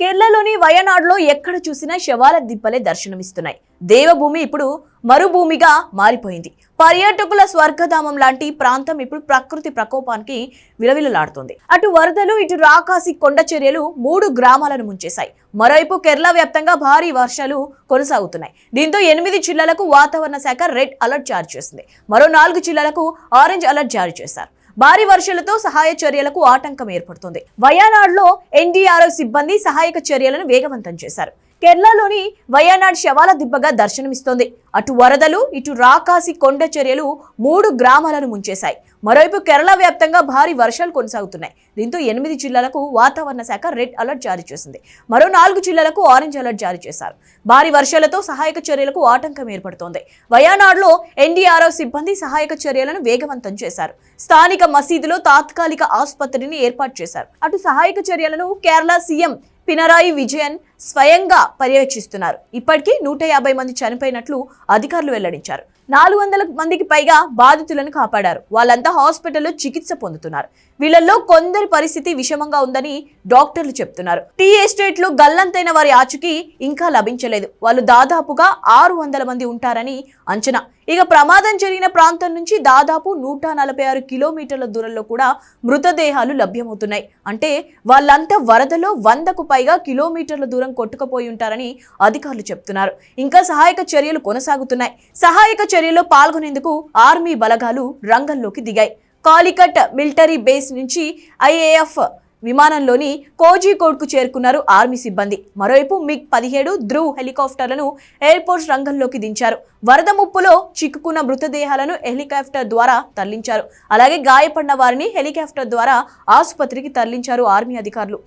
కేరళలోని వయనాడులో ఎక్కడ చూసినా శవాల దిబ్బలే దర్శనమిస్తున్నాయి. దేవభూమి ఇప్పుడు మరుభూమిగా మారిపోయింది. పర్యాటకుల స్వర్గధామం లాంటి ప్రాంతం ఇప్పుడు ప్రకృతి ప్రకోపానికి విలవిలలాడుతుంది. అటు వరదలు ఇటు రాకాసి కొండ చర్యలు మూడు గ్రామాలను ముంచేశాయి. మరోవైపు కేరళ వ్యాప్తంగా భారీ వర్షాలు కొనసాగుతున్నాయి. దీంతో ఎనిమిది జిల్లాలకు వాతావరణ శాఖ రెడ్ అలర్ట్ జారీ చేసింది. మరో నాలుగు జిల్లాలకు ఆరెంజ్ అలర్ట్ జారీ చేశారు. భారీ వర్షాలతో సహాయ చర్యలకు ఆటంకం ఏర్పడుతుంది. వయనాడులో ఎన్డీఆర్ఎఫ్ సిబ్బంది సహాయక చర్యలను వేగవంతం చేశారు. కేరళలోని వయానాడ్ శవాల దిబ్బగా దర్శనమిస్తోంది. అటు వరదలు ఇటు రాకాసి కొండ చర్యలు మూడు గ్రామాలను ముంచేశాయి. మరోవైపు కేరళ వ్యాప్తంగా భారీ వర్షాలు కొనసాగుతున్నాయి. దీంతో ఎనిమిది జిల్లాలకు వాతావరణ శాఖ రెడ్ అలర్ట్ జారీ చేసింది. మరో నాలుగు జిల్లాలకు ఆరెంజ్ అలర్ట్ జారీ చేశారు. భారీ వర్షాలతో సహాయక చర్యలకు ఆటంకం ఏర్పడుతోంది. వయానాడ్లో ఎన్డీఆర్ఎఫ్ సిబ్బంది సహాయక చర్యలను వేగవంతం చేశారు. స్థానిక మసీదులో తాత్కాలిక ఆసుపత్రిని ఏర్పాటు చేశారు. అటు సహాయక చర్యలను కేరళ సీఎం పినరాయి విజయన్ స్వయంగా పర్యవేక్షిస్తున్నారు. ఇప్పటికీ నూట యాభై మంది చనిపోయినట్లు అధికారులు వెల్లడించారు. నాలుగు వందల మందికి పైగా బాధితులను కాపాడారు. వాళ్ళంతా హాస్పిటల్లో చికిత్స పొందుతున్నారు. వీళ్ళల్లో కొందరి పరిస్థితి విషమంగా ఉందని డాక్టర్లు చెప్తున్నారు. టీ ఎస్టేట్లు గల్లంతైన వారి ఆచుకి ఇంకా లభించలేదు. వాళ్ళు దాదాపుగా ఆరు వందల మంది ఉంటారని అంచనా. ఇక ప్రమాదం జరిగిన ప్రాంతం నుంచి దాదాపు నూట నలభై ఆరు కిలోమీటర్ల దూరంలో కూడా మృతదేహాలు లభ్యమవుతున్నాయి. అంటే వాళ్ళంతా వరదలో వందకు పైగా కిలోమీటర్ల దూరం కొట్టుకుపోయి ఉంటారని అధికారులు చెప్తున్నారు. ఇంకా సహాయక చర్యలు కొనసాగుతున్నాయి. సహాయక చర్యల్లో పాల్గొనేందుకు ఆర్మీ బలగాలు రంగంలోకి దిగాయి. కాలికట్ మిలిటరీ బేస్ నుంచి ఐఏఎఫ్ విమానంలోని కోజికోడ్కు చేరుకున్నారు ఆర్మీ సిబ్బంది. మరోవైపు మిగ్ పదిహేడు ధ్రువ్ హెలికాప్టర్లను ఎయిర్పోర్ట్స్ రంగంలోకి దించారు. వరద ముప్పులో చిక్కుకున్న మృతదేహాలను హెలికాప్టర్ ద్వారా తరలించారు. అలాగే గాయపడిన వారిని హెలికాప్టర్ ద్వారా ఆసుపత్రికి తరలించారు ఆర్మీ అధికారులు.